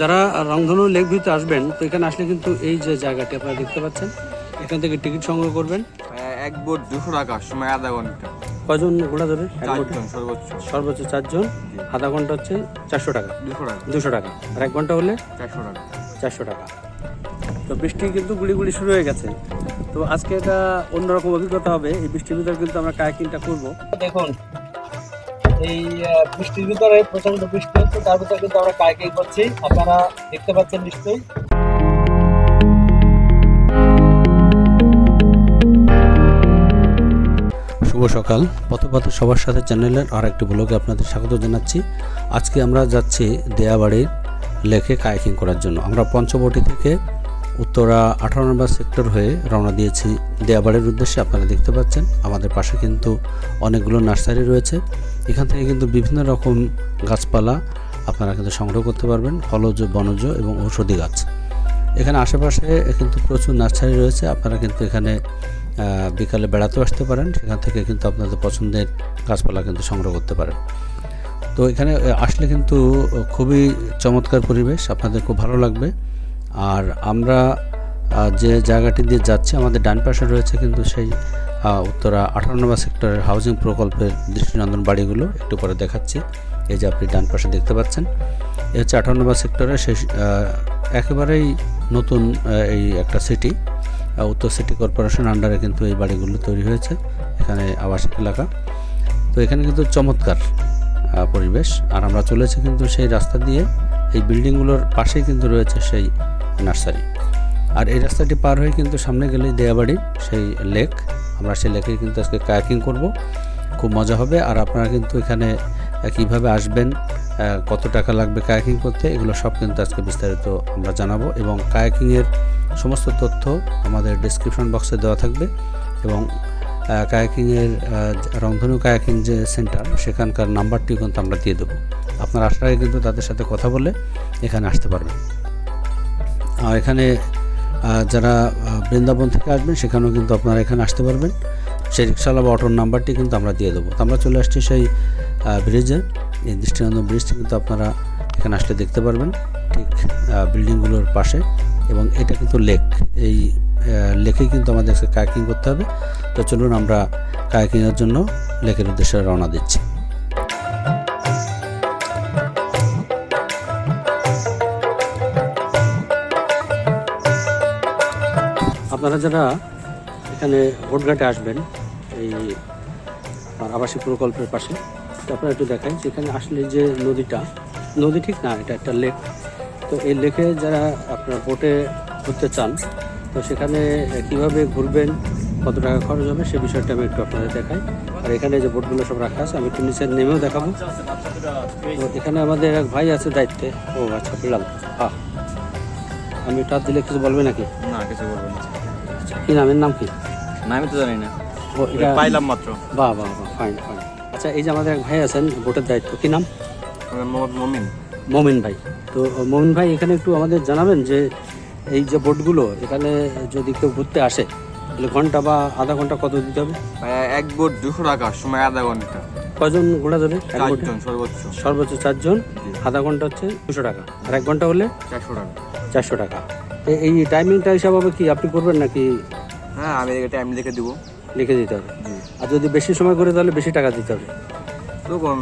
যারা রংধনু লেক ভিউতে আসবেন তো এখানে আসলে কিন্তু এই যে জায়গাটি আপনারা দেখতে পাচ্ছেন এখান থেকে টিকিট সংগ্রহ করবেন। এক বোট দুশো টাকা সময় আধা ঘণ্টা। কজন ঘোড়া যাবে এক বোটে? চারজন সর্বোচ্চ। সর্বোচ্চ চারজন আধা ঘণ্টা হচ্ছে চারশো টাকা। দুশো টাকা। দুশো টাকা। আর এক ঘণ্টা হলে? চারশো টাকা। চারশো টাকা। তো বৃষ্টি কিন্তু গুলি গুলি শুরু হয়ে গেছে। তো আজকে এটা অন্যরকম অভিজ্ঞতা হবে। এই বৃষ্টির ভিতরে কিন্তু আমরা কায়াকিংটা করব। দেখুন এই বৃষ্টির ভিতরে প্রচণ্ড বৃষ্টি হচ্ছে, তার ভিতরে কিন্তু আমরা কায়াকিং করছি। আপনারা দেখতে পাচ্ছেন নিশ্চয়ই। শুভ সকাল। পথপথে সবার সাথে চ্যানেলের আর একটি ব্লগে আপনাদের স্বাগত জানাচ্ছি। আজকে আমরা যাচ্ছি দেয়াবাড়ির লেকে কায়াকিং করার জন্য। আমরা পঞ্চবটি থেকে উত্তরা আঠারো নম্বর সেক্টর হয়ে রওনা দিয়েছি দেয়াবাড়ির উদ্দেশ্যে। আপনারা দেখতে পাচ্ছেন, আমাদের পাশে কিন্তু অনেকগুলো নার্সারি রয়েছে। এখান থেকে কিন্তু বিভিন্ন রকম গাছপালা আপনারা কিন্তু সংগ্রহ করতে পারবেন, ফলজ, বনজ এবং ঔষধি গাছ। এখানে আশেপাশে কিন্তু প্রচুর নার্সারি রয়েছে, আপনারা কিন্তু এখানে বিকালে বেড়াতেও আসতে পারেন, সেখান থেকে কিন্তু আপনাদের পছন্দের গাছপালা কিন্তু সংগ্রহ করতে পারেন। তো এখানে আসলে কিন্তু খুবই চমৎকার পরিবেশ, আপনাদের খুব ভালো লাগবে। আর আমরা যে জায়গাটি দিয়ে যাচ্ছি, আমাদের ডান পাশে রয়েছে কিন্তু সেই উত্তরা আঠারো নম্বর সেক্টরের হাউজিং প্রকল্পের দৃষ্টিনন্দন বাড়িগুলো একটু পরে দেখাচ্ছি। এই যে আপনি ডান পাশে দেখতে পাচ্ছেন, এ হচ্ছে আঠারো নম্বর সেক্টরের শেষ একেবারেই নতুন এই একটা সিটি উত্তর সিটি কর্পোরেশন আন্ডারে কিন্তু এই বাড়িগুলো তৈরি হয়েছে, এখানে আবাসিক এলাকা। তো এখানে কিন্তু চমৎকার পরিবেশ। আর আমরা চলেছি কিন্তু সেই রাস্তা দিয়ে, এই বিল্ডিংগুলোর পাশেই কিন্তু রয়েছে সেই নার্সারি। আর এই রাস্তাটি পার হয়ে কিন্তু সামনে গেলেই দেয়াবাড়ি, সেই লেক আমরা সেই লেকে কিন্তু আজকে কায়াকিং করব। খুব মজা হবে। আর আপনারা কিন্তু এখানে কীভাবে আসবেন কত টাকা লাগবে কায়াকিং করতে, এগুলো সব কিন্তু আজকে বিস্তারিত আমরা জানাব। এবং কায়াকিংয়ের সমস্ত তথ্য আমাদের ডিসক্রিপশন বক্সে দেওয়া থাকবে। এবং কায়াকিংয়ের রংধনু কায়াকিং যে সেন্টার সেখানকার নাম্বারটিও কিন্তু আমরা দিয়ে দেবো। আপনার আসার আগে কিন্তু তাদের সাথে কথা বলে এখানে আসতে পারবেন। আর এখানে যারা বৃন্দাবন থেকে আসবেন, সেখানেও কিন্তু আপনারা এখানে আসতে পারবেন। সেই রিক্সাওয়ালা বা অটোর নাম্বারটি কিন্তু আমরা দিয়ে দেবো। তো আমরা চলে আসছি সেই ব্রিজে এই দৃষ্টিনন্দন ব্রিজটি কিন্তু আপনারা এখানে আসলে দেখতে পারবেন। ঠিক বিল্ডিংগুলোর পাশে এবং এটা কিন্তু লেক এই লেকেই কিন্তু আমাদেরকে কায়াকিং করতে হবে। তো চলুন আমরা কায়াকিংয়ের জন্য লেকের উদ্দেশ্যে রওনা দিচ্ছি। আপনারা যারা এখানে ভোটঘাটে আসবেন এই আবাসিক প্রকল্পের পাশে। আপনারা একটু দেখাই, যেখানে আসলে যে নদীটা, নদী ঠিক না, এটা একটা লেক। তো এই লেকে যারা আপনারা বোটে ঘুরতে চান, তো সেখানে কীভাবে ঘুরবেন, কত টাকা খরচ হবে, সে বিষয়টা আমি একটু আপনাদের দেখাই। আর এখানে যে বোটগুলো সব রাখা আছে, আমি একটু নিচে নেমেও দেখাবো। তো এখানে আমাদের এক ভাই আছে দায়িত্বে। ও আচ্ছা পেলাম। হ্যাঁ আমি টাচ দিলে কিছু বলবে নাকি? না, কিছু বলব না। কি নামের নাম কি? না আমি তো জানি না। ও এটা পাইলাম মাত্র। বাহ বাহ বাহ ফাইন ফাইন আচ্ছা এই যে আমাদের এক ভাই আছেন বোটের দায়িত্ব কি নাম? মোহাম্মদ মমিন। মমিন ভাই। তো মমিন ভাই এখানে একটু আমাদের জানাবেন যে এই যে বোটগুলো এখানে যদি কেউ ঘুরতে আসে তাহলে ঘণ্টা বা আধা ঘণ্টা কত দিতে হবে? এক বোট দুশো টাকা সময় আধা ঘণ্টা। কজন ঘোরা যাবে চারজন সর্বোচ্চ। সর্বোচ্চ চারজন আধা ঘণ্টা হচ্ছে দুশো টাকা। আর এক ঘণ্টা হলে? চারশো টাকা। চারশো টাকা। এই টাইমিংটা হিসাব হবে কি? আপনি করবেন নাকি হ্যাঁ আমি টাইম লিখে দিব। লিখে দিতে হবে? আর যদি বেশি সময় করে তাহলে বেশি টাকা দিতে হবে। তখন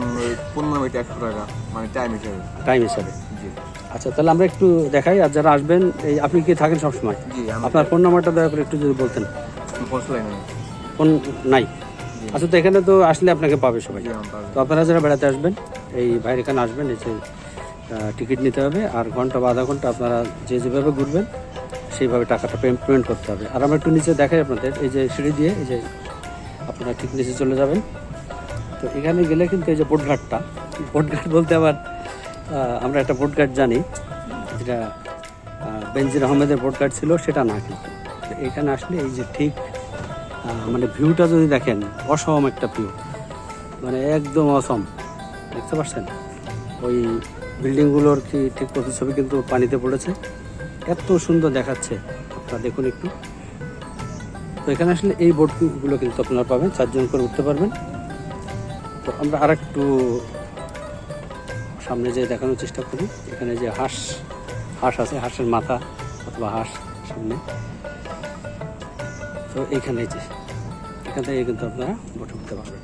পনেরো মিনিট একশো টাকা মানে টাইম হিসেবে। টাইম হিসাবে। জি। আচ্ছা তাহলে আমরা একটু দেখাই আর যারা আসবেন এই আপনি কি থাকেন সবসময়? জি আপনার ফোন নাম্বারটা দয়া করে একটু যদি বলতেন। ফোন নাই। আচ্ছা তো এখানে তো আসলে আপনাকে পাবে সবাই। তো আপনারা যারা বেড়াতে আসবেন এই বাইরে এখানে আসবেন এই যে টিকিট নিতে হবে, আর ঘণ্টা বা আধা ঘণ্টা আপনারা যে যেভাবে ঘুরবেন, সেইভাবে টাকাটা পেমেন্ট করতে হবে। আর আমরা একটু নিচে দেখাই আপনাদের, এই যে সিঁড়ি দিয়ে, এই যে আপনারা ঠিক নিচে চলে যাবেন। তো এখানে গেলে কিন্তু এই যে বোটঘাটটা, বোটঘাট বলতে আবার আমরা একটা বোটঘাট জানি, যেটা বেনজির আহমেদের বোটঘাট ছিল, সেটা না কিন্তু। এখানে আসলে এই যে ঠিক মানে ভিউটা যদি দেখেন, অসম একটা ভিউ। মানে একদম অসম। দেখতে পাচ্ছেন? ওই বিল্ডিংগুলোর কি ঠিক প্রতিছবি কিন্তু পানিতে পড়েছে। এত সুন্দর দেখাচ্ছে। আপনারা দেখুন একটু। তো এখানে আসলে এই বোটগুলো কিন্তু আপনারা পাবেন, চারজন করে উঠতে পারবেন। তো আমরা আর একটু সামনে সামনে যে দেখানোর চেষ্টা করি। এখানে যে হাঁস হাঁস আছে, হাঁসের মাথা অথবা হাঁস সামনে। তো এইখানে যে, এখান থেকে কিন্তু আপনারা বটে উঠতে পারবেন।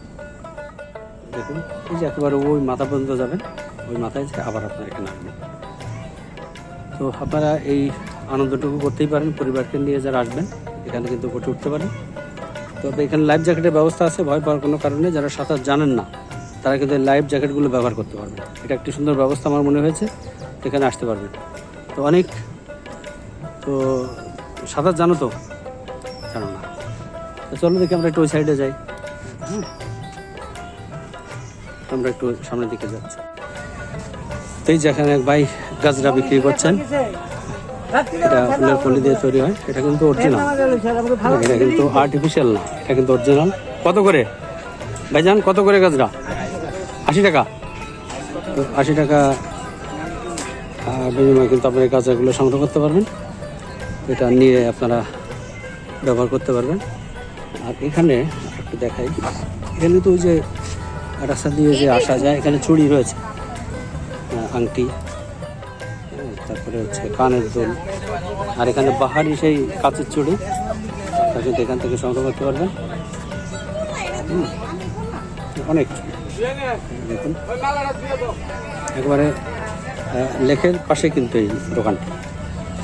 দেখুন, এই যে একেবারে ওই মাথা পর্যন্ত যাবেন। ওই মাথায় যে আবার আপনারা এখানে আসবেন তো আপনারা এই আনন্দটুকু করতেই পারেন, পরিবারকে নিয়ে যারা আসবেন, এখানে কিন্তু বটে উঠতে পারেন। তবে এখানে লাইফ জ্যাকেটের ব্যবস্থা আছে, ভয় পাওয়ার কোনো কারণে যারা সাঁতার জানেন না, তারা কিন্তু লাইফ জ্যাকেটগুলো ব্যবহার করতে পারবে এটা একটি সুন্দর ব্যবস্থা আমার মনে হয়েছে, এখানে আসতে পারবেন। তো অনেক, তো সাঁতার জানো তো? জানো না। তো চলো দেখি আমরা একটু ওই সাইডে যাই। আমরা একটু সামনের দিকে যাচ্ছি। তো এই যেখানে এক ভাই গাজরা বিক্রি করছেন। এটা ফুলের কলি দিয়ে তৈরি হয়। এটা কিন্তু অরিজিনাল এটা কিন্তু আর্টিফিশিয়াল না, এটা কিন্তু অরিজিনাল কত করে? ভাইজান, কত করে গাজরা? আশি টাকা। আশি টাকা। বিনিময়ে কিন্তু আপনার এই গাছগুলো সংগ্রহ করতে পারবেন। এটা নিয়ে আপনারা ব্যবহার করতে পারবেন। আর এখানে দেখাই। এখানে তো ওই যে রাস্তা দিয়ে যে আসা যায়, এখানে চুড়ি রয়েছে। আংটি হ্যাঁ, তারপরে হচ্ছে কানের দোল। আর এখানে বাহারি সেই কাঁচের চুড়ি তা কিন্তু এখান থেকে সংগ্রহ করতে পারবেন। অনেক দেখুন একবারে লেখের পাশে কিন্তু এই দোকানটা।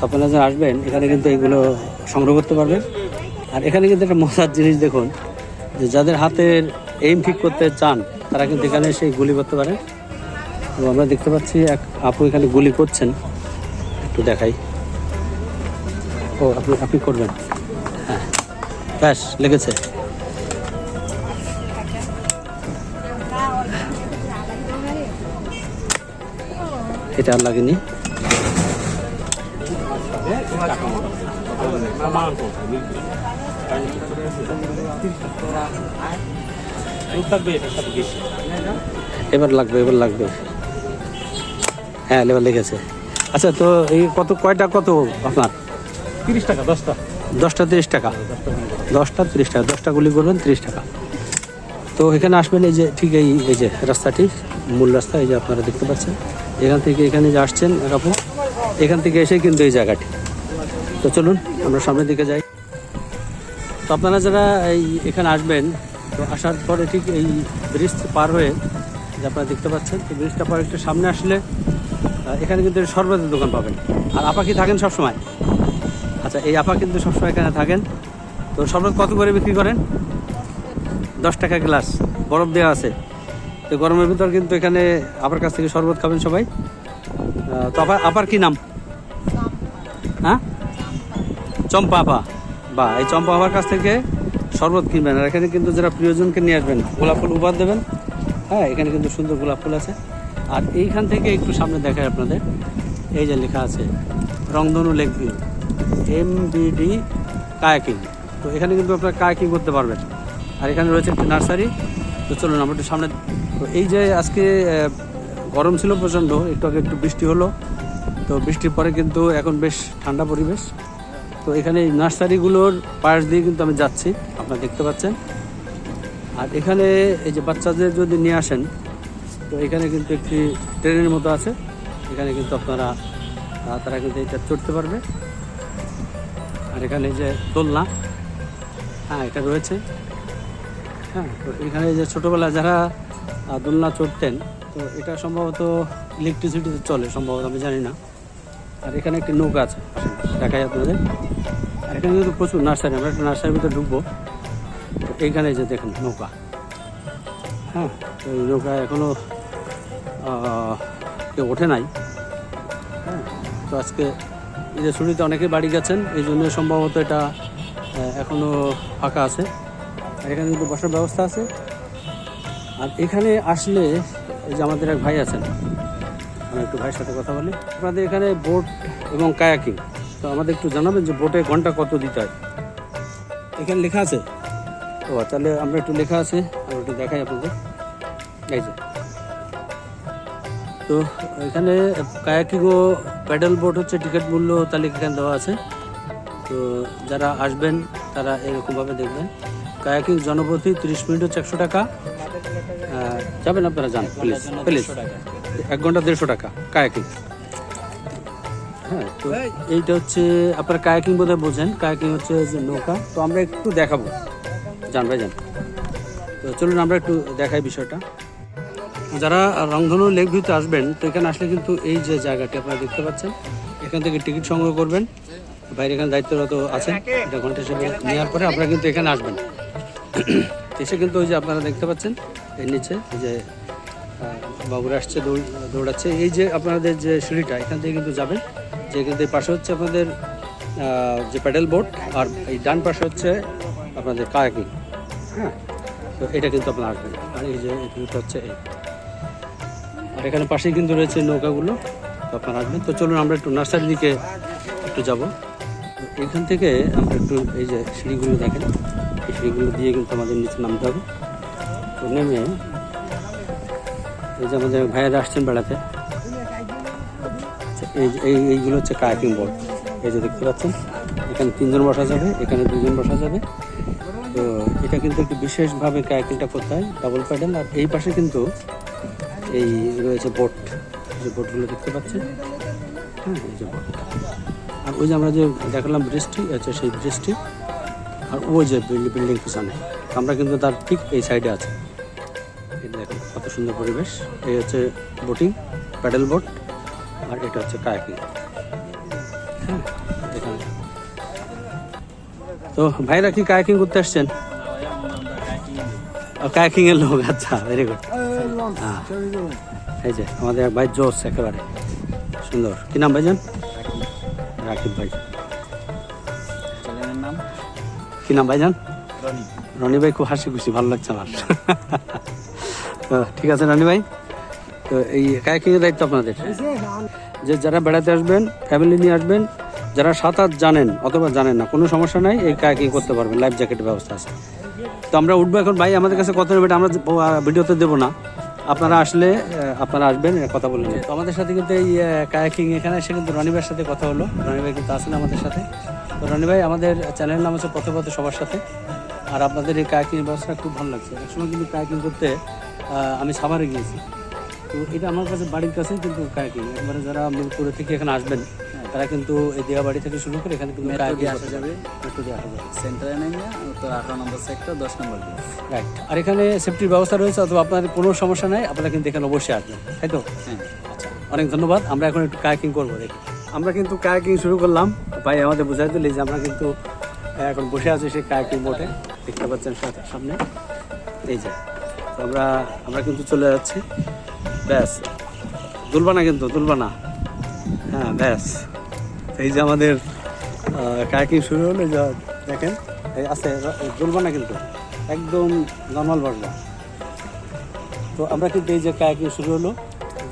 আপনারা যারা আসবেন এখানে কিন্তু এইগুলো সংগ্রহ করতে পারবেন। আর এখানে কিন্তু একটা মজার জিনিস দেখুন যে যাদের হাতের এইম ঠিক করতে চান তারা কিন্তু এখানে সেই গুলি করতে পারে। তো আমরা দেখতে পাচ্ছি এক আপু এখানে গুলি করছেন। একটু দেখাই। ও, আপনি আপনি করবেন। হ্যাঁ। ব্যাস, লেগেছে। এটা আর লাগেনি। এবার লাগবে এবার লাগবে। হ্যাঁ এবার লেগেছে আচ্ছা তো এই কত কয়টা কত আপনার? তিরিশ টাকা দশটা। দশটা তিরিশ টাকা। দশটা তিরিশ টাকা দশটা গুলি করবেন তিরিশ টাকা। তো এখানে আসবেন এই যে ঠিক এই এই যে রাস্তাটি মূল রাস্তা এই যে আপনারা দেখতে পাচ্ছেন। এখান থেকে এখানে যে আসছেন আপু এখান থেকে এসে কিন্তু এই জায়গাটি। তো চলুন আমরা সামনের দিকে যাই। তো আপনারা যারা এই এখানে আসবেন তো আসার পরে ঠিক এই ব্রিজ পার হয়ে যে আপনারা দেখতে পাচ্ছেন তো ব্রিজটা পার একটু সামনে আসলে এখানে কিন্তু শরবতের দোকান পাবেন। আর আপা কি থাকেন সবসময়? আচ্ছা এই আপা কিন্তু সবসময় এখানে থাকেন। তো শরবত কত করে বিক্রি করেন? দশ টাকা গ্লাস, বরফ দেওয়া আছে। তো গরমের ভিতর কিন্তু এখানে আপার কাছ থেকে শরবত খাবেন সবাই। তো আপার আপার কি নাম? হ্যাঁ? চম্পা আপা। বা এই চম্পা আপার কাছ থেকে শরবত কিনবেন। আর এখানে কিন্তু যারা প্রিয়জনকে নিয়ে আসবেন, গোলাপ ফুল উপহার দেবেন। হ্যাঁ এখানে কিন্তু সুন্দর গোলাপ ফুল আছে। আর এইখান থেকে একটু সামনে দেখায় আপনাদের। এই যে লেখা আছে, Rongdhonu lake view M B D kayaking. তো এখানে কিন্তু আপনারা কায়াকিং করতে পারবেন। আর এখানে রয়েছে একটি নার্সারি। তো চলুন, আমরা একটু সামনে তো এই যে আজকে গরম ছিল প্রচণ্ড, একটু আগে একটু বৃষ্টি হলো। তো বৃষ্টির পরে কিন্তু এখন বেশ ঠান্ডা পরিবেশ। তো এখানে এই নার্সারিগুলোর পাশ দিয়ে কিন্তু আমি যাচ্ছি। আপনারা দেখতে পাচ্ছেন। আর এখানে এই যে বাচ্চাদের যদি নিয়ে আসেন তো এখানে কিন্তু একটি ট্রেনের মতো আছে। এখানে কিন্তু আপনারা তারা কিন্তু এটা চড়তে পারবে। আর এখানে যে দোলনা হ্যাঁ এটা রয়েছে। হ্যাঁ তো এখানে যে ছোটোবেলায় যারা দোলনা চড়তেন, তো এটা সম্ভবত ইলেকট্রিসিটিতে চলে, সম্ভবত আমি জানি না। আর এখানে একটি নৌকা আছে, দেখাই আপনাদের। আর এখানে কিন্তু প্রচুর নার্সারি, আমরা একটা নার্সারির ভিতরে ঢুকবো। তো এইখানে যে দেখুন, নৌকা। হ্যাঁ তো এই নৌকা এখনও কেউ ওঠে নাই। হ্যাঁ তো আজকে ঈদের ছুটিতে অনেকে বাড়ি গেছেন এই জন্য সম্ভবত এটা আহ, এখনও ফাঁকা আছে। আর এখানে কিন্তু বসার ব্যবস্থা আছে। আর এখানে আসলে এই যে আমাদের এক ভাই আছেন আমি একটু ভাইয়ের সাথে কথা বলি। আপনাদের এখানে বোট এবং কায়াকিং তো আমাদের একটু জানাবেন যে বোটে ঘণ্টা কত দিতে হয়? এখানে লেখা আছে। ও তাহলে আমরা একটু লেখা আছে আমরা একটু দেখাই আপনাদের। এই যে। তো এখানে কায়াকিং ও প্যাডেল বোট হচ্ছে টিকিট মূল্য তালিকা এখানে দেওয়া আছে। তো যারা আসবেন, তারা এরকমভাবে দেখবেন। কায়াকিং জনপ্রতি তিরিশ মিনিট হচ্ছে একশো টাকা। যাবেন আপনারা, যান প্লিজ প্লিজ এক ঘণ্টা দেড়শো টাকা, কায়াকিং। হ্যাঁ তো এইটা হচ্ছে আপনার কায়াকিং বোধহয় বোঝেন। কায়াকিং হচ্ছে নৌকা। তো আমরা একটু দেখাবো। জান ভাই যান তো চলুন, আমরা একটু দেখাই বিষয়টা। যারা রংধনু লেক ভিউতে আসবেন, তো এখানে আসলে কিন্তু এই যে জায়গাটি আপনারা দেখতে পাচ্ছেন, এখান থেকে টিকিট সংগ্রহ করবেন। বাইরে এখানে দায়িত্বরত আছেন, এটা ঘণ্টা হিসেবে নেওয়ার পরে আপনারা কিন্তু এখানে আসবেন। এসে কিন্তু ওই যে আপনারা দেখতে পাচ্ছেন, এর নিচে যে বাবুরা আসছে, দৌড়, দৌড়াচ্ছে। এই যে আপনাদের যে সিঁড়িটা, এখান থেকে কিন্তু যাবেন। যে কিন্তু পাশে হচ্ছে আপনাদের যে প্যাডেল বোট আর এই ডান পাশে হচ্ছে আপনাদের কায়াকিং। হ্যাঁ তো এটা কিন্তু আপনারা আসবেন। আর এই যে হচ্ছে এই। আর এখানে পাশেই কিন্তু রয়েছে নৌকাগুলো আপনারা আসবেন। তো চলুন আমরা একটু নার্সারির দিকে একটু যাব। এখান থেকে আমরা একটু এই যে সিঁড়িগুলো দেখেন এই সিঁড়িগুলো দিয়ে কিন্তু আমাদের নিচে নামতে হবে। তো নেমে এই যে আমাদের ভাইয়েরা আসছেন বেড়াতে আচ্ছা, এই এই এইগুলো হচ্ছে কায়াকিং বোর্ড এই যে দেখতে পাচ্ছেন এখানে তিনজন বসা যাবে এখানে দুজন বসা যাবে। তো এটা কিন্তু একটু বিশেষভাবে কায়াকিংটা করতে হয় ডাবল প্যাডেল আর এই পাশে কিন্তু এই রয়েছে বোট। যে বোটগুলো দেখতে পাচ্ছেন? হ্যাঁ এই যে বোট। আর ওই যে আমরা যে দেখালাম বৃষ্টি আচ্ছা সেই বৃষ্টি আর ওই যে বিল্ডিং পিছনে আমরা কিন্তু তার ঠিক এই সাইডে আছে। দেখুন কত সুন্দর পরিবেশ। এই হচ্ছে বোটিং প্যাডেল বোট আর এটা হচ্ছে কায়াকিং হ্যাঁ এখানে। তো ভাইরা কি কায়াকিং করতে আসছেন? কায়াকিং এর লোক আচ্ছা ভেরি গুড হ্যাঁ এই যে আমাদের এক ভাই জোস একেবারে। সুন্দর। কি নাম ভাইজান? রাকিব ভাই। কি নাম ভাইজান? রনি। রনি ভাই খুব হাসি খুশি ভালো লাগছে আমার। ঠিক আছে রনি ভাই। তো এই কায়াকিং এর দায়িত্ব আপনাদের? যে যারা বেড়াতে আসবেন ফ্যামিলি নিয়ে আসবেন যারা সাঁতার জানেন অথবা জানেন না কোনো সমস্যা নাই এই কায়াকিং করতে পারবেন লাইফ জ্যাকেটের ব্যবস্থা আছে। তো আমরা উঠবো এখন ভাই আমাদের কাছে কত নেবে আমরা ভিডিওতে দেবো না। আপনারা আসলে আপনারা আসবেন কথা বলে আমাদের সাথে কিন্তু এই কায়াকিং এখানে, এসে কিন্তু রনি ভাইয়ের সাথে কথা হলো। রনি ভাই কিন্তু আসেন আমাদের সাথে। তো রনি ভাই, আমাদের চ্যানেলের নাম হচ্ছে পথে পথে সবার সাথে। আর আপনাদের এই কায়াকিং ব্যবস্থা খুব ভালো লাগছে। একসময় কিন্তু কায়াকিং করতে আমি সাভারে গিয়েছি। তো এটা আমার কাছে, বাড়ির কাছেই কিন্তু কায়াকিং। একবারে যারা মিরপুরে থেকে এখানে আসবেন তারা কিন্তু এই দেওয়া বাড়ি থেকে শুরু করে এখানে কিন্তু মেট্রো দিয়ে আসা যাবে। মেট্রো দিয়ে আসা যাবে। সেন্টারে নেমে উত্তর আঠারো নম্বর সেক্টর দশ নম্বর রাইট আর এখানে সেফটির ব্যবস্থা রয়েছে অথবা আপনাদের কোনো সমস্যা নাই আপনারা কিন্তু এখানে অবশ্যই আসবেন তাই তো? হ্যাঁ। আচ্ছা অনেক ধন্যবাদ আমরা এখন একটু কায়াকিং করব দেখি। আমরা কিন্তু কায়াকিং শুরু করলাম ভাই আমাদের বোঝাই দিলে যে আমরা কিন্তু এখন বসে আছি সেই কায়াকিং বোটে দেখতে পাচ্ছেন সামনে। এই যে তো আমরা আমরা কিন্তু চলে যাচ্ছি। ব্যাস তুলবা না কিন্তু তুলবা না হ্যাঁ ব্যাস। এই যে আমাদের কায়াকিং শুরু হলো? যে দেখেন, এই আছে তুলবা না কিন্তু, একদম নর্মাল বসবা তো আমরা কিন্তু এই যে কায়াকিং শুরু হলো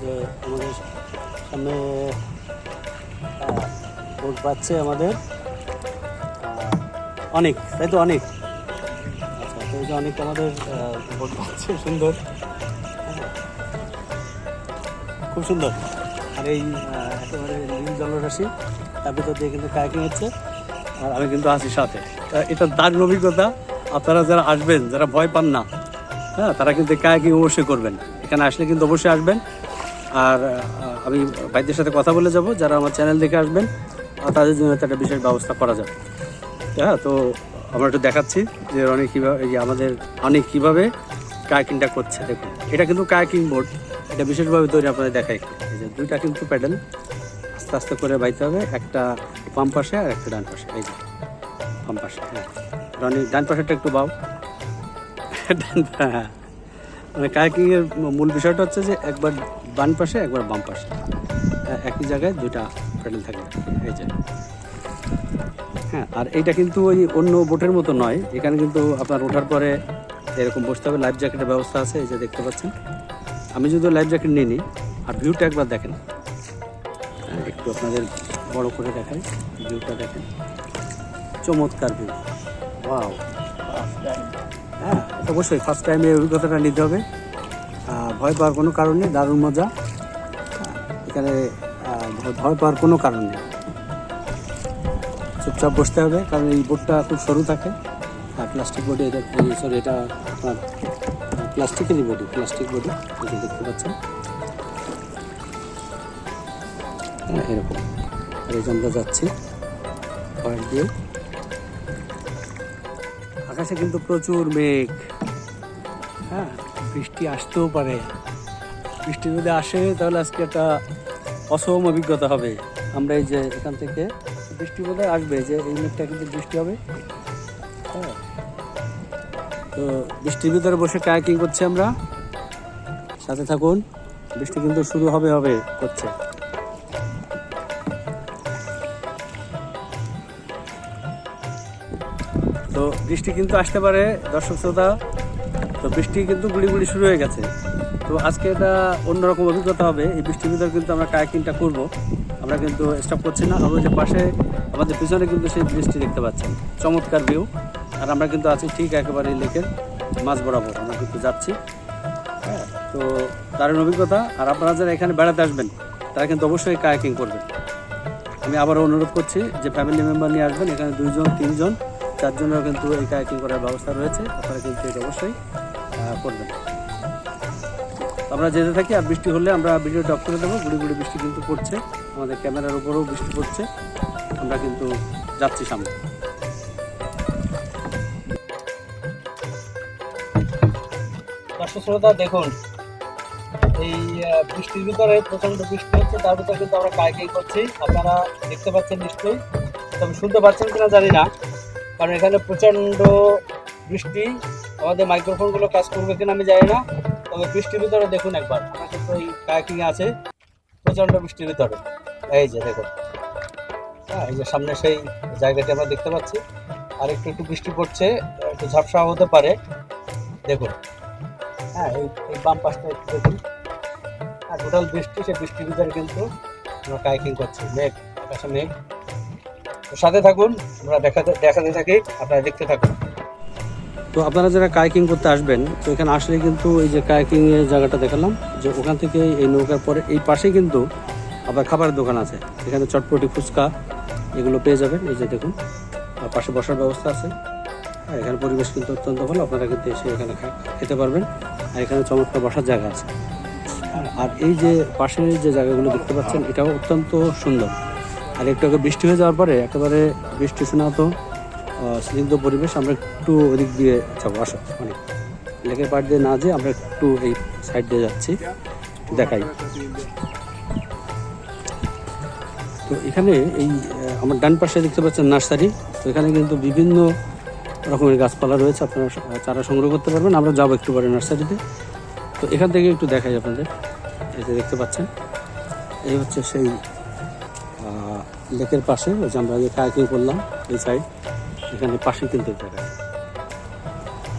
যে আমাদের সামনে বোট পাচ্ছে আমাদের অনেক, তাই তো অনেক? আচ্ছা তো এই যে অনেক আমাদের বোট পাচ্ছে, সুন্দর। খুব সুন্দর। আর এই একেবারে নীল জলরাশি তার ভিতর দিয়ে কিন্তু কায়াকিং হচ্ছে। আর আমি কিন্তু আছি সাথে। এটা দারুণ অভিজ্ঞতা। আপনারা যারা আসবেন, যারা ভয় পান না হ্যাঁ তারা কিন্তু কায়াকিং অবশ্যই করবেন। এখানে আসলে কিন্তু অবশ্যই আসবেন। আর আমি ভাইদের সাথে কথা বলে যাব। যারা আমার চ্যানেল দেখে আসবেন, আর তাদের জন্য একটা বিশেষ ব্যবস্থা করা যাবে হ্যাঁ তো আমরা একটু দেখাচ্ছি যে অনেক কীভাবে যে আমাদের অনেক কীভাবে কায়াকিংটা করছে। দেখুন, এটা কিন্তু কায়াকিং বোর্ড এটা বিশেষভাবে তৈরি আপনাদের দেখাই। এই যে দুইটা কিন্তু প্যাডেল আস্তে আস্তে করে বাইতে হবে একটা বাম পাশে আর একটা ডান পাশে এই বাম পাশে হ্যাঁ। রনি ডান পাশেরটা একটু ডান হ্যাঁ। মানে কায়াকিং এর মূল বিষয়টা হচ্ছে যে একবার বাম পাশে একবার বাম পাশে। একই জায়গায় দুইটা প্যাডেল থাকে এই যে। হ্যাঁ আর এইটা কিন্তু ওই অন্য বোটের মতো নয়। এখানে কিন্তু আপনার ওঠার পরে এরকম বসতে হবে। লাইফ জ্যাকেটের ব্যবস্থা আছে এই যে দেখতে পাচ্ছেন। আমি যদি লাইফ জ্যাকেট নিই আর ভিউটা একবার দেখেন। হ্যাঁ, একটু আপনাদের বড় করে দেখাই ভিউটা দেখেন। চমৎকার ভিউ ওয়াও হ্যাঁ অবশ্যই ফার্স্ট টাইমে অভিজ্ঞতাটা নিতে হবে। ভয় পাওয়ার কোনো কারণ নেই, দারুণ মজা। এখানে ভয় পাওয়ার কোনো কারণ নেই। চুপচাপ বসতে হবে, কারণ এই বোর্ডটা খুব সরু থাকে। আর প্লাস্টিক বডি এটা, সরি, এটা আপনার প্লাস্টিকেরই বডি প্লাস্টিক বডি দেখতে পাচ্ছেন। হ্যাঁ এরকম। আর এই যে আমরা যাচ্ছি পাশ দিয়ে। আকাশে কিন্তু প্রচুর মেঘ। হ্যাঁ বৃষ্টি আসতেও পারে। বৃষ্টি যদি আসে, তাহলে আজকে একটা অসম অভিজ্ঞতা হবে। আমরা এই যে এখান থেকে, বৃষ্টি বোধহয় আসবে যে এই মেঘটা কিন্তু বৃষ্টি হবে। হ্যাঁ। তো বৃষ্টির ভিতরে বসে কায়াকিং করছি আমরা। সাথে থাকুন। বৃষ্টি কিন্তু শুরু হবে হবে, করছে। বৃষ্টি কিন্তু আসতে পারে, দর্শক শ্রোতা। তো বৃষ্টি কিন্তু গুড়ি গুড়ি শুরু হয়ে গেছে। তো আজকে এটা অন্যরকম অভিজ্ঞতা হবে। এই বৃষ্টির ভিতরে কিন্তু আমরা কায়াকিংটা করব। আমরা কিন্তু স্টপ করছি না। ওই যে পাশে, আমাদের পিছনে কিন্তু সেই বৃষ্টি দেখতে পাচ্ছেন। চমৎকার ভিউ আর আমরা কিন্তু আছি ঠিক একেবারে লেকের মাছ বরাবর। আমরা কিন্তু যাচ্ছি। তো দারুণ অভিজ্ঞতা। আর আপনারা যারা এখানে বেড়াতে আসবেন, তারা কিন্তু অবশ্যই কায়াকিং করবেন। আমি আবারও অনুরোধ করছি যে ফ্যামিলি মেম্বার নিয়ে আসবেন। এখানে দুইজন, তিনজন। চারজনেরও কিন্তু এই কায়াকিং করার ব্যবস্থা রয়েছে। আপনারা কিন্তু এটা অবশ্যই করবেন। আমরা যেতে থাকি আর বৃষ্টি হলে আমরা ভিডিও ডক করে দেবো। গুড়ি গুড়ি বৃষ্টি কিন্তু পড়ছে। আমাদের ক্যামেরার উপরেও বৃষ্টি পড়ছে। আমরা কিন্তু যাচ্ছি সামনে। দর্শক শ্রোতা, দেখুন, এই বৃষ্টির ভিতরে প্রচণ্ড বৃষ্টি হচ্ছে। তার ভিতরে কিন্তু আমরা কাইকিং করছি। আপনারা দেখতে পাচ্ছেন নিশ্চয়ই, তবে শুনতে পাচ্ছেন কিনা জানি না। কারণ এখানে প্রচণ্ড বৃষ্টি, আমাদের মাইক্রোফোনগুলো কাজ করবে কিনা আমি জানি না, তবে বৃষ্টির ভিতরে দেখুন একবার, আমরা কিন্তু এই কাইকিং আছে প্রচণ্ড বৃষ্টির ভিতরে। এই যে দেখুন হ্যাঁ এই যে সামনে সেই জায়গাটি আমরা দেখতে পাচ্ছি, আর একটু একটু বৃষ্টি পড়ছে, একটু ঝাপসা হতে পারে, দেখুন হ্যাঁ এই এই বাম পাশটা একটু দেখুন হ্যাঁ টোটাল বৃষ্টি, সেই বৃষ্টির ভিতরে কিন্তু আমরা কাইকিং করছি, মেঘ, আকাশে মেঘ। তো সাথে থাকুন, আমরা দেখাতে দেখাতে থাকি, আপনারা দেখতে থাকুন। তো আপনারা যারা কাইকিং করতে আসবেন, তো এখানে আসলে কিন্তু এই যে কাইকিং এর জায়গাটা দেখালাম, যে ওখান থেকে এই নৌকার পরে, এই পাশেই কিন্তু আবার খাবারের দোকান আছে। এখানে চটপটি ফুচকা, এগুলো পেয়ে যাবেন, এই যে দেখুন, আর পাশে বসার ব্যবস্থা আছে। আর এখানে পরিবেশ কিন্তু অত্যন্ত ভালো, আপনারা কিন্তু এসে এখানে খেতে পারবেন। আর এখানে চমৎকার বসার জায়গা আছে। আর- এই যে পাশে যে জায়গাগুলো দেখতে পাচ্ছেন, এটাও অত্যন্ত সুন্দর। আর একটু আগে বৃষ্টি হয়ে যাওয়ার পরে একেবারে বৃষ্টি আহ, স্নিগ্ধ পরিবেশ আমরা একটু ওদিক দিয়ে যাব। আসো অনেক লেকের পাড় দিয়ে না যেয়ে আমরা একটু এই সাইড দিয়ে যাচ্ছি দেখাই। তো এখানে এই আমার ডান পাশে দেখতে পাচ্ছেন নার্সারি তো এখানে কিন্তু বিভিন্ন রকমের গাছপালা রয়েছে আপনারা চারা সংগ্রহ করতে পারবেন আমরা যাব একটু পরে নার্সারিতে। তো এখান থেকে একটু দেখাই আপনাদের এই যে দেখতে পাচ্ছেন এই হচ্ছে সেই লেকের পাশে, ওই যে আমরা কায়াকিং করলাম, এই সাইড এখানে পাশে কিন্তু জায়গা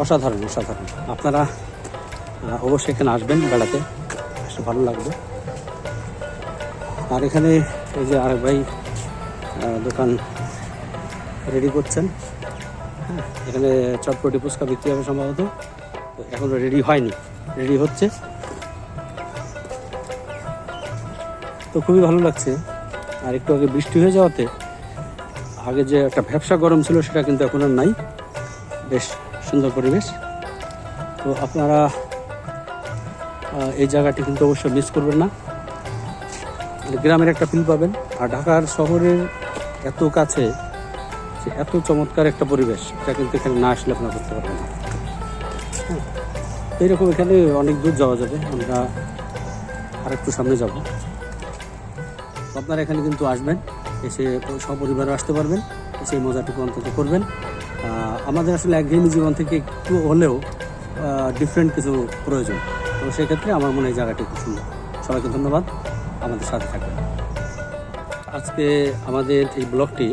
অসাধারণ অসাধারণ। আপনারা অবশ্যই এখানে আসবেন বেড়াতে, আসলে ভালো লাগবে। আর এখানে এই যে আরেক ভাই দোকান রেডি করছেন। হ্যাঁ এখানে চটপটি ফুচকা বিক্রি হবে সম্ভবত। এখনও রেডি হয়নি রেডি হচ্ছে। তো খুবই ভালো লাগছে। আর একটু আগে বৃষ্টি হয়ে যাওয়াতে আগে যে একটা ভ্যাবসা গরম ছিল, সেটা কিন্তু এখন আর নাই। বেশ সুন্দর পরিবেশ। তো আপনারা এই জায়গাটি কিন্তু অবশ্যই মিস করবেন না। গ্রামের একটা ফিল পাবেন। আর ঢাকার শহরের এত কাছে যে এত চমৎকার একটা পরিবেশ, এটা কিন্তু এখানে না আসলে আপনারা করতে পারবেন না। হ্যাঁ তো এরকম এখানে অনেক দূর যাওয়া যাবে। আমরা আর একটু সামনে যাব। তো আপনারা এখানে কিন্তু আসবেন, এসে সপরিবারও আসতে পারবেন, এসে মজাটুকু অন্তত করবেন। আমাদের আসলে একঘেয়েমি জীবন থেকে একটু হলেও ডিফারেন্ট কিছু প্রয়োজন। তো সেক্ষেত্রে আমার মনে হয় জায়গাটি খুব সুন্দর। সবাইকে ধন্যবাদ। আমাদের সাথে থাকবেন। আজকে আমাদের এই ব্লগটি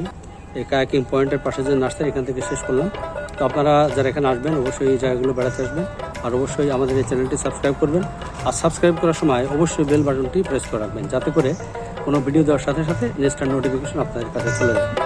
এই কায়াকিং পয়েন্টের পাশে যে নার্সারি, এখান থেকে শেষ করলাম। তো আপনারা যারা এখানে আসবেন, অবশ্যই এই জায়গাগুলো বেড়াতে আসবেন। আর অবশ্যই আমাদের এই চ্যানেলটি সাবস্ক্রাইব করবেন। আর সাবস্ক্রাইব করার সময় অবশ্যই বেল বাটনটি প্রেস করে রাখবেন, যাতে করে কোনো ভিডিও দেওয়ার সাথে সাথে রেজিস্টার নোটিফিকেশন আপনাদের কাছে চলে যায়।